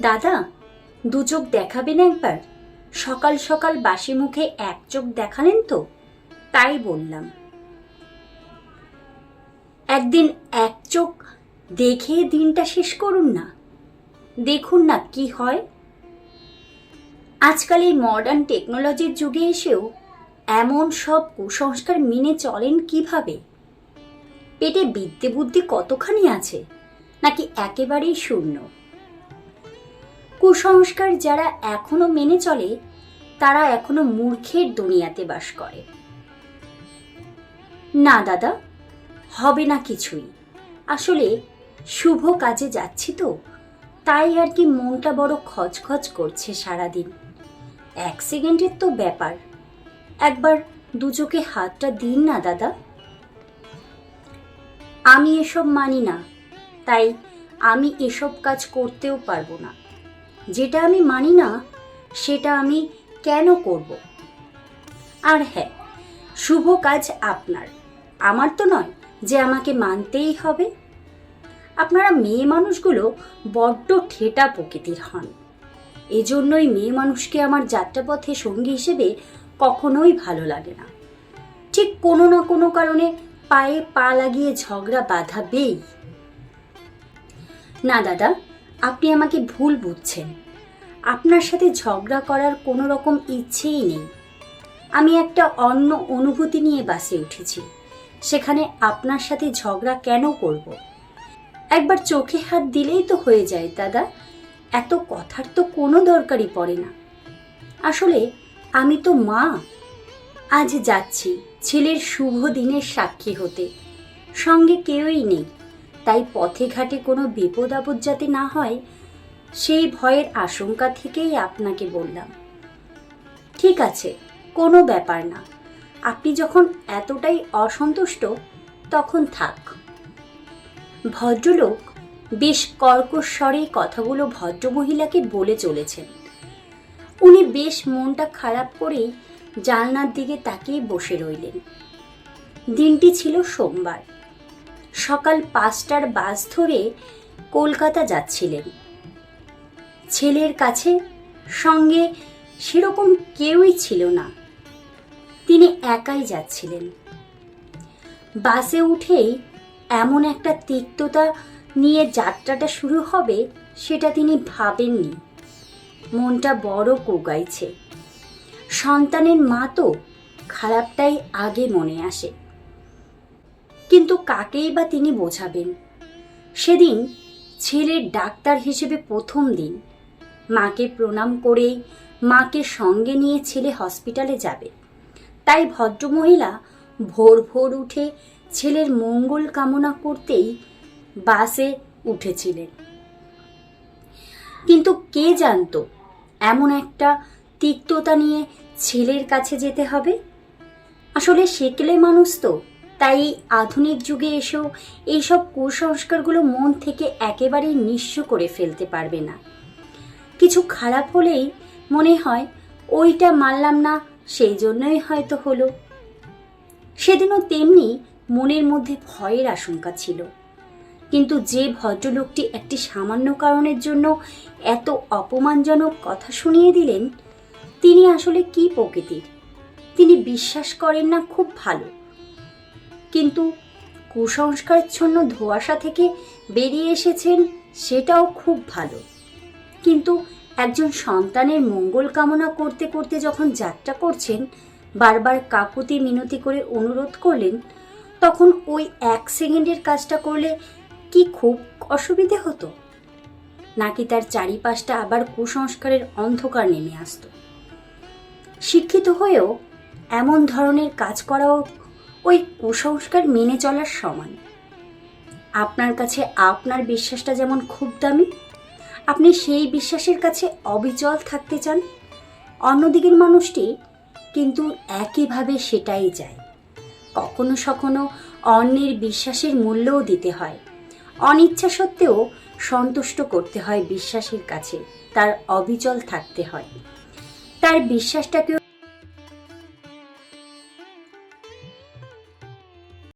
দাদা, দু চোখ দেখাবেন একবার? সকাল সকাল বাসি মুখে এক চোখ দেখালেন তো? তাই বললাম। একদিন এক চোখ দেখে দিনটা শেষ করুন না। দেখুন না কি হয়। আজকাল এই মডার্ন টেকনোলজির যুগে এসেও এমন সব কুসংস্কার মেনে চলেন কীভাবে? পেটে বিদ্যে বুদ্ধি কতখানি আছে? নাকি একেবারেই শূন্য? কুসংস্কার যারা এখনও মেনে চলে, তারা এখনও মূর্খের দুনিয়াতে বাস করে। না, দাদা, হবে না কিছুই। আসলে শুভ কাজে যাচ্ছি তো, তাই আর কি মনটা বড় খচখচ করছে সারাদিন। এক সেকেন্ডের তো ব্যাপার। একবার দু চোখে হাতটা দিন না, দাদা। আমি এসব মানি না, তাই আমি এসব কাজ করতেও পারব না। যেটা আমি মানি না, সেটা আমি কেন করব? আর হ্যাঁ শুভ কাজ আপনার। আমার তো নয় যে আমাকে মানতেই হবে। আপনারা মেয়ে মানুষগুলো বড্ড ঠেটা প্রকৃতির হন। এজন্যই মেয়ে মানুষকে আমার যাত্রাপথে সঙ্গী হিসেবে কখনোই ভালো লাগে না। ঠিক কোনো না কোনো কারণে পায়ে পা লাগিয়ে ঝগড়া বাঁধাবেই। না, দাদা আপনি আমাকে ভুল বুঝছেন। আপনার সাথে ঝগড়া করার কোনো রকম ইচ্ছেই নেই। আমি একটা অন্য অনুভূতি নিয়ে বাসে উঠেছি। সেখানে আপনার সাথে ঝগড়া কেন করব? একবার চোখে হাত দিলেই তো হয়ে যায়, দাদা। এত কথার তো কোনো দরকারই পড়ে না। আসলে আমি তো মা। আজ যাচ্ছি, ছেলের শুভ দিনের সাক্ষী হতে। সঙ্গে কেউই নেই। তাই পথে ঘাটে কোনো বিপদ আপদ যাতে না হয়, সেই ভয়ের আশঙ্কা থেকেই আপনাকে বললাম। ঠিক আছে, কোনো ব্যাপার না। আপনি যখন এতটাই অসন্তুষ্ট, তখন থাক। ভদ্রলোক বেশ কর্কশ স্বরে কথাগুলো ভদ্রমহিলাকে বলে চলেছেন। উনি বেশ মনটা খারাপ করেই জানলার দিকে তাকিয়ে বসে রইলেন। দিনটি ছিল সোমবার। সকাল পাঁচটার বাস ধরে কলকাতা যাচ্ছিলেন। ছেলের কাছে সঙ্গে সেরকম কেউই ছিল না। তিনি একাই যাচ্ছিলেন। বাসে উঠেই এমন একটা তিক্ততা নিয়ে যাত্রাটা শুরু হবে সেটা তিনি ভাবেননি। মনটা বড় কোগাইছে। সন্তানের মা তো খারাপটাই আগে মনে আসে। কাকেই বা তিনি বোঝাবেন? সেদিন ছেলের ডাক্তার হিসেবে প্রথম দিন। মাকে প্রণাম করেই মাকে সঙ্গে নিয়ে ছেলে হসপিটালে যাবে। তাই ভদ্রমহিলা ভোর ভোর উঠে ছেলের মঙ্গল কামনা করতেই বাসে উঠেছিলেন। কিন্তু কে জানতো, এমন একটা তিক্ততা নিয়ে ছেলের কাছে যেতে হবে? আসলে সেকেলে মানুষ তো? তাই আধুনিক যুগে এসেও এইসব কুসংস্কারগুলো মন থেকে একেবারেই নিঃস্ব করে ফেলতে পারবে না। কিছু খারাপ হলেই মনে হয়, ওইটা মানলাম না সেই জন্যই হয়তো হলো। সেদিনও তেমনি মনের মধ্যে ভয়ের আশঙ্কা ছিল। কিন্তু যে ভদ্রলোকটি একটি সামান্য কারণের জন্য এত অপমানজনক কথা শুনিয়ে দিলেন, তিনি আসলে কি প্রকৃতির? তিনি বিশ্বাস করেন না, খুব ভালো। কিন্তু কুসংস্কারচ্ছন্ন ধোঁয়াশা থেকে বেরিয়ে এসেছেন সেটাও খুব ভালো। কিন্তু একজন সন্তানের মঙ্গল কামনা করতে করতে যখন যাত্রা করছেন, বারবার কাকুতি মিনতি করে অনুরোধ করলেন, তখন ওই এক সেকেন্ডের কাজটা করলে কি খুব অসুবিধে হতো? নাকি তার চারিপাশটা আবার কুসংস্কারের অন্ধকার নেমে আসতো? শিক্ষিত হয়েও এমন ধরনের কাজ করাও ওই কুসংস্কার মেনে চলার সমান। আপনার কাছে আপনার বিশ্বাসটা যেমন খুব দামি, আপনি সেই বিশ্বাসের কাছে অবিচল থাকতে চান, অন্যদিকের মানুষটি কিন্তু একইভাবে সেটাই যায় কখনো সখনো অন্যের বিশ্বাসের মূল্যও দিতে হয়। অনিচ্ছা সত্ত্বেও সন্তুষ্ট করতে হয় বিশ্বাসের কাছে, তার অবিচল থাকতে হয়। তার বিশ্বাসটাকেও